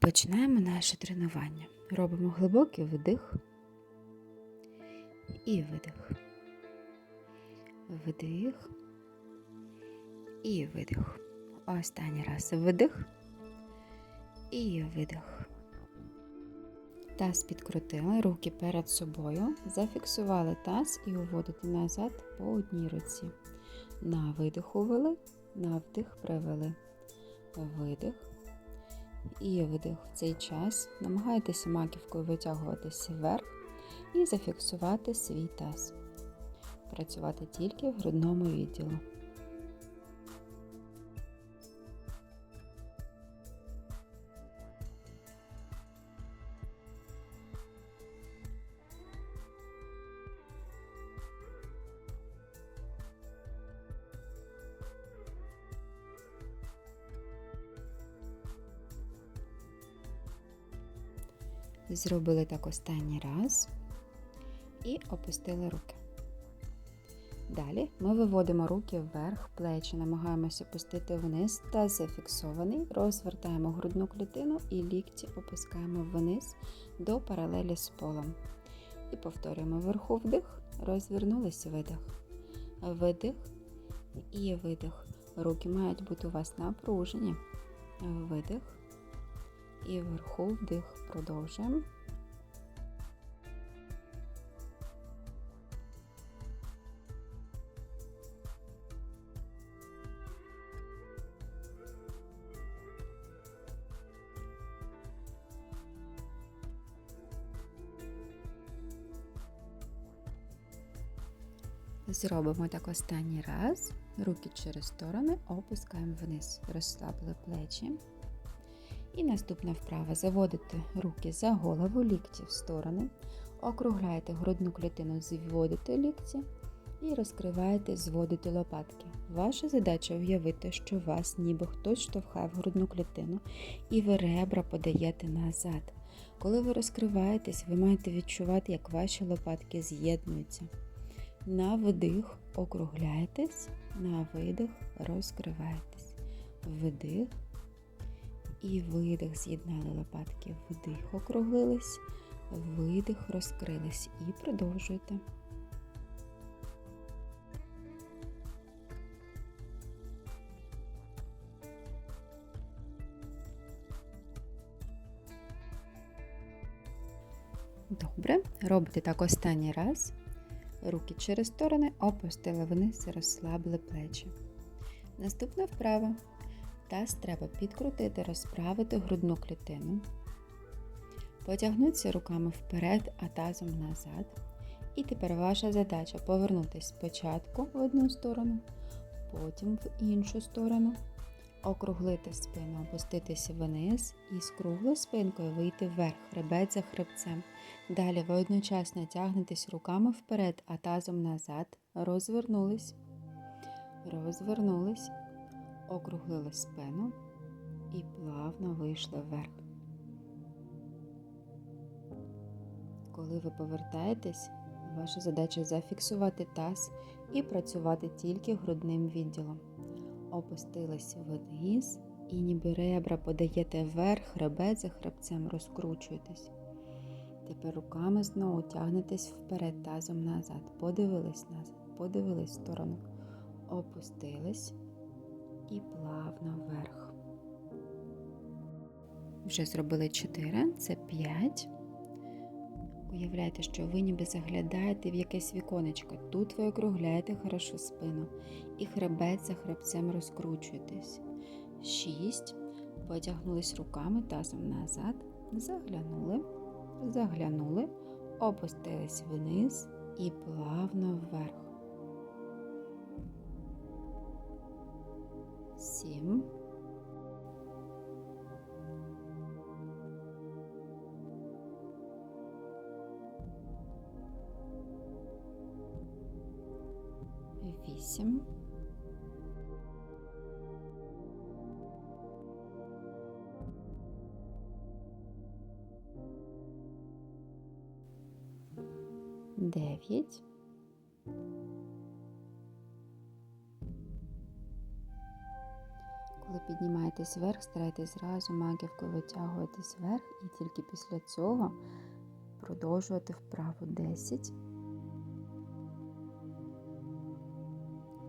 Починаємо наше тренування. Робимо глибокий вдих і видих. Вдих і видих. Останній раз вдих і видих. Таз підкрутили, руки перед собою, зафіксували таз і уводите назад по одній руці. На видиху вели, на вдих привели. Видих і видих. В цей час намагайтеся маківкою витягуватися вверх і зафіксувати свій таз. Працювати тільки в грудному відділу. Зробили так останній раз і опустили руки. Далі ми виводимо руки вверх, плечі, намагаємося опустити вниз та зафіксований, розвертаємо грудну клітину і лікті опускаємо вниз до паралелі з полом. І повторюємо вверху вдих, розвернулись видих. Видих і видих. Руки мають бути у вас напружені. Видих. І вверху вдих. Продовжуємо. Зробимо так останній раз. Руки через сторони опускаємо вниз. Розслабили плечі. І наступна вправа. Заводите руки за голову, лікті в сторони. Округляєте грудну клітину, зводите лікті і розкриваєте, зводите лопатки. Ваша задача уявити, що вас ніби хтось штовхає в грудну клітину, і ви ребра подаєте назад. Коли ви розкриваєтесь, ви маєте відчувати, як ваші лопатки з'єднуються. На вдих округляєтесь, на видих розкриваєтесь. Вдих і видих з'єднали лопатки. Вдих округлились, видих розкрились і продовжуйте. Добре, робите так останній раз. Руки через сторони опустили вниз, і розслабили плечі. Наступна вправа. Таз треба підкрутити, розправити грудну клітину. Потягнутися руками вперед, а тазом назад. І тепер ваша задача повернутися спочатку в одну сторону, потім в іншу сторону, округлити спину, опуститися вниз і з круглою спинкою вийти вверх, хребець за хребцем. Далі ви одночасно тягнетесь руками вперед, а тазом назад. Розвернулись, розвернулись, округлили спину і плавно вийшли вверх. Коли ви повертаєтесь, ваша задача зафіксувати таз і працювати тільки грудним відділом. Опустились вниз і ніби ребра подаєте вверх, хребет за хребцем розкручуєтесь. Тепер руками знову тягнетесь вперед тазом назад. Подивились назад, подивились в сторону, опустились і плавно вверх. Вже зробили 4, це 5. Уявляйте, що ви ніби заглядаєте в якесь віконечко. Тут ви округляєте хорошо спину і хребет за хребцем розкручуєтесь. 6. Потягнулись руками тазом назад, заглянули заглянули, опустились вниз і плавно вверх. Сім. Вісім. дев'ять. Коли піднімаєтесь вверх, старайтесь зразу маківку витягуватись вверх і тільки після цього продовжувати вправо 10.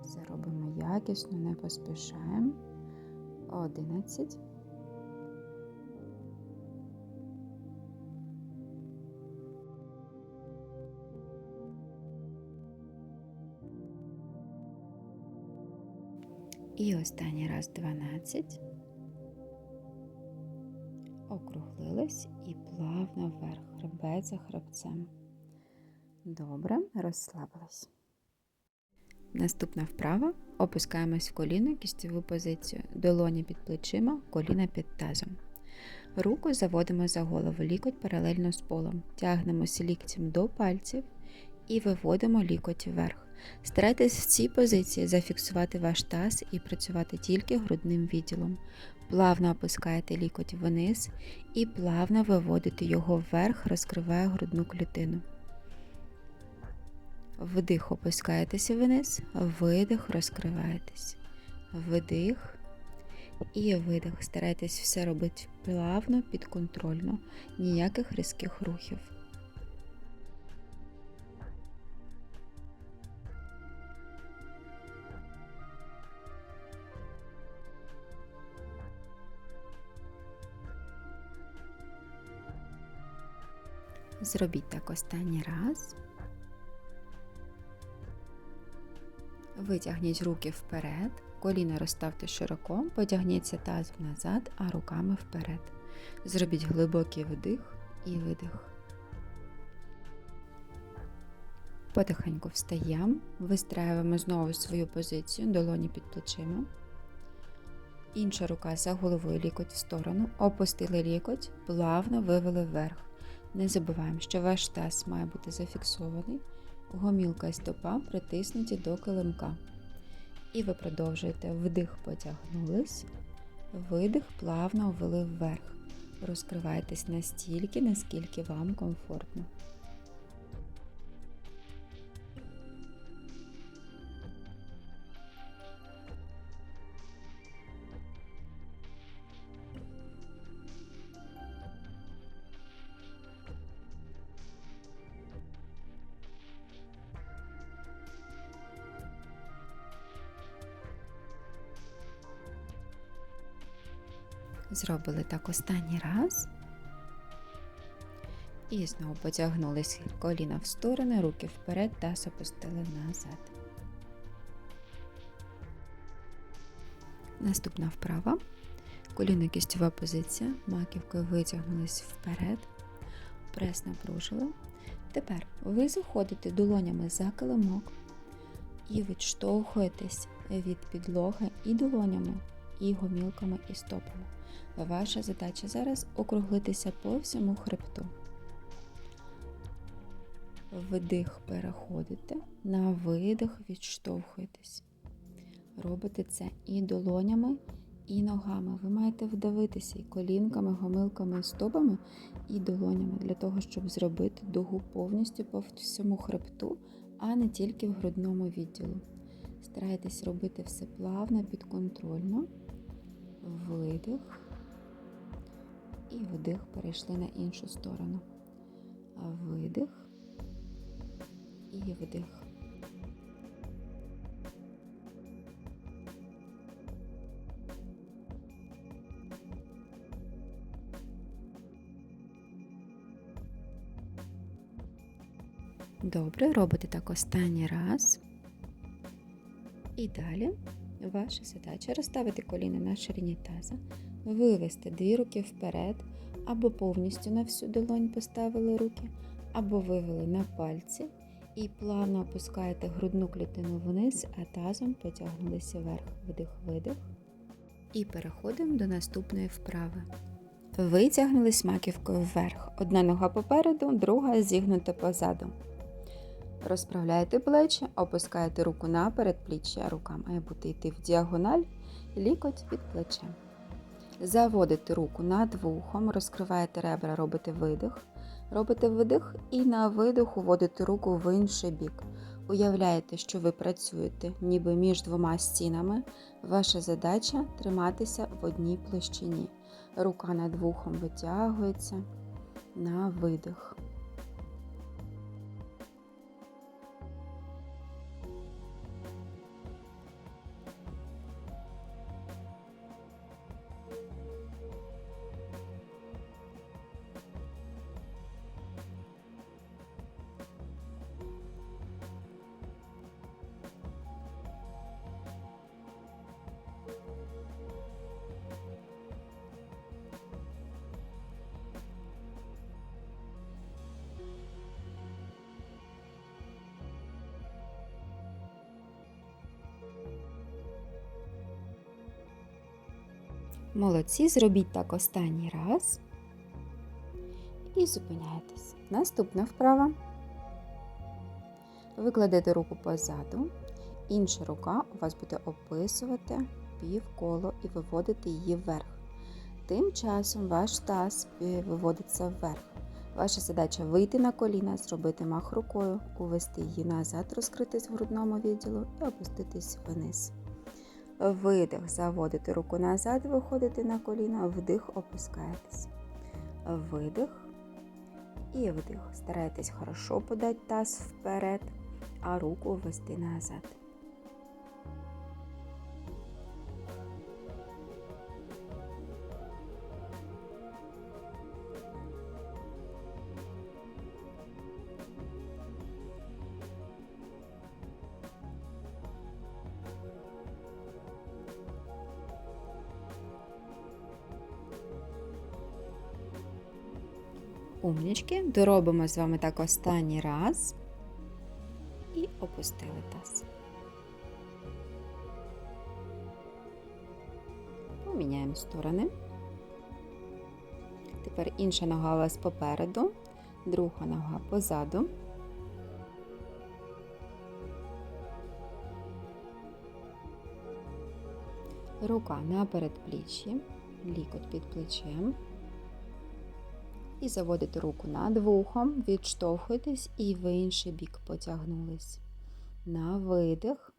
Це робимо якісно, не поспішаємо. 11. І останній раз 12. Округлились і плавно вверх, хребет за хребцем. Добре, розслабились. Наступна вправа. Опускаємось в коліно, кістєву позицію, долоні під плечима, коліна під тазом. Руку заводимо за голову, лікоть паралельно з полом. Тягнемося ліктем до пальців і виводимо лікоть вверх. Старайтесь в цій позиції зафіксувати ваш таз і працювати тільки грудним відділом. Плавно опускаєте лікоть вниз і плавно виводите його вверх, розкриває грудну клітину. Вдих опускаєтеся вниз, видих, розкриваєтесь. Вдих і видих. Старайтесь все робити плавно, підконтрольно, ніяких різких рухів. Зробіть так останній раз. Витягніть руки вперед, коліна розставте широко, потягніться тазом назад, а руками вперед. Зробіть глибокий вдих і видих. Потихеньку встаємо, вистраюємо знову свою позицію, долоні під плечима. Інша рука за головою лікоть в сторону, опустили лікоть, плавно вивели вверх. Не забуваємо, що ваш таз має бути зафіксований, гомілка і стопа притиснуті до килимка. І ви продовжуєте вдих, потягнулись, видих плавно ввели вверх. Розкривайтесь настільки, наскільки вам комфортно. Зробили так останній раз. І знову потягнулись коліна в сторони, руки вперед та опустили назад. Наступна вправа. Коліно кістьова позиція. Маківкою витягнулись вперед. Прес напружили. Тепер ви заходите долонями за килимок і відштовхуєтесь від підлоги і долонями, і гомілками, і стопами. Ваша задача зараз округлитися по всьому хребту. Вдих переходите, на видих відштовхуєтесь. Робите це і долонями, і ногами. Ви маєте вдавитися і колінками, гомилками, і стопами, і долонями для того, щоб зробити дугу повністю по всьому хребту, а не тільки в грудному відділу. Старайтесь робити все плавно, підконтрольно. Видих і вдих перейшли на іншу сторону. Видих і вдих. Добре, робите так останній раз. І далі ваша задача розставити коліна на ширині таза, вивести дві руки вперед, або повністю на всю долонь поставили руки, або вивели на пальці і плавно опускаєте грудну клітину вниз, а тазом потягнулися вверх, вдих-видих. І переходимо до наступної вправи. Витягнулись маківкою вверх. Одна нога попереду, друга зігнута позаду. Розправляєте плечі, опускаєте руку на передпліччя, рука має бути йти в діагональ, лікоть під плечем. Заводите руку над вухом, розкриваєте ребра, робите видих. Робите видих і на видиху вводите руку в інший бік. Уявляєте, що ви працюєте ніби між двома стінами. Ваша задача триматися в одній площині. Рука над вухом витягується на видих. Молодці, зробіть так останній раз. І зупиняєтесь. Наступна вправа. Ви кладете руку позаду, інша рука у вас буде описувати півколо і виводити її вверх. Тим часом ваш таз виводиться вверх. Ваша задача вийти на коліна, зробити мах рукою, увести її назад, розкритись в грудному відділу і опуститись вниз. Видих, заводите руку назад, виходите на коліна, вдих, опускаєтесь. Видих і вдих. Старайтесь хорошо подати таз вперед, а руку ввести назад. Умнічки, доробимо з вами так останній раз і опустили таз. Поміняємо сторони. Тепер інша нога у вас попереду, друга нога позаду. Рука на передпліччі, лікоть під плечем. І заводите руку над вухом, відштовхуйтесь і в інший бік потягнулись. На видих.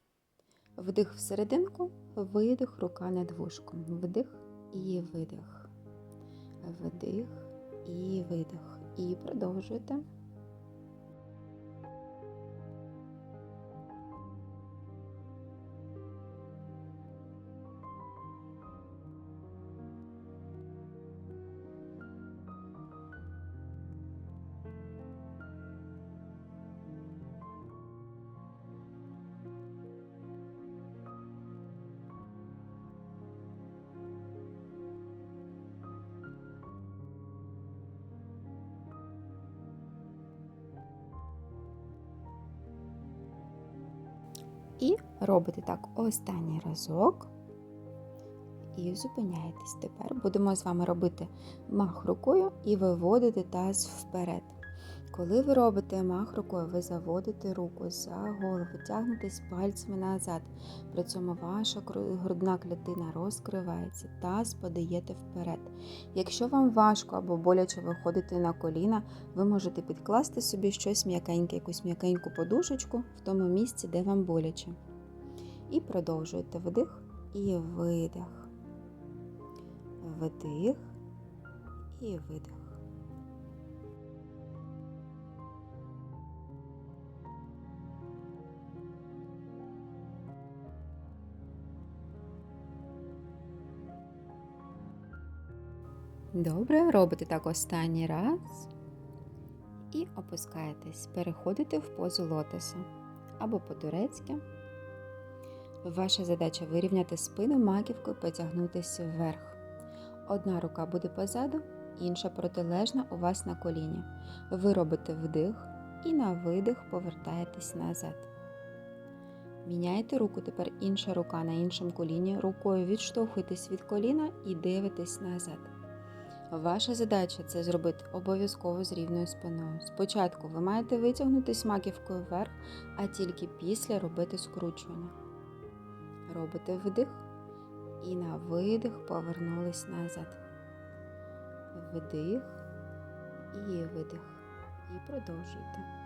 Вдих всерединку, видих, рука над вушком. Вдих і видих. Вдих і видих. І продовжуйте. І робите так останній разок. І зупиняєтесь. Тепер будемо з вами робити мах рукою і виводити таз вперед. Коли ви робите мах рукою, ви заводите руку за голову, тягнетесь пальцями назад. При цьому ваша грудна клітина розкривається, таз подаєте вперед. Якщо вам важко або боляче виходити на коліна, ви можете підкласти собі щось м'якеньке, якусь м'якеньку подушечку в тому місці, де вам боляче. І продовжуєте вдих і видих. Вдих і видих. Добре, робите так останній раз і опускаєтесь, переходите в позу лотоса або по-турецьки. Ваша задача вирівняти спину маківкою, потягнутися вверх. Одна рука буде позаду, інша протилежна у вас на коліні. Ви робите вдих і на видих повертаєтесь назад. Міняйте руку, тепер інша рука на іншому коліні. Рукою відштовхуйтесь від коліна і дивитесь назад. Ваша задача це зробити обов'язково з рівною спиною. Спочатку ви маєте витягнути маківкою вверх, а тільки після робити скручування. Робите вдих і на видих повернулись назад. Вдих і видих. І продовжуйте.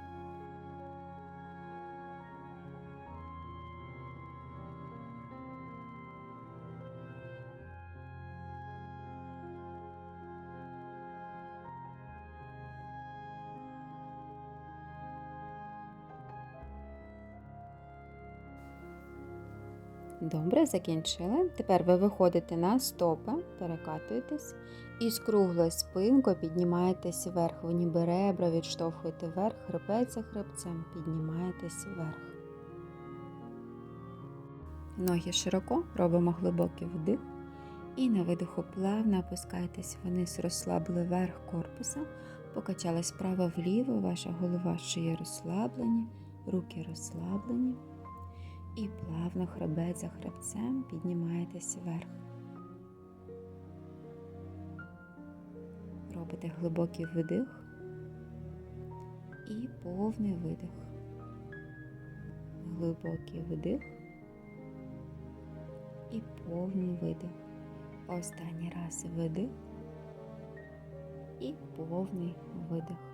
Добре, закінчили. Тепер ви виходите на стопи, перекатуєтесь і з круглою спинкою піднімаєтесь вверх. Ви ніби ребра відштовхуєте вверх, хребець за хребцем, піднімаєтесь вверх. Ноги широко, робимо глибокий вдих. І на видиху плавно опускайтесь вниз, розслабили верх корпуса, покачались вправо вліво, ваша голова шия розслаблені, руки розслаблені. І плавно хребець за хребцем піднімаєтесь вверх. Робите глибокий вдих і повний видих. Глибокий вдих і повний видих. Останній раз видих і повний видих.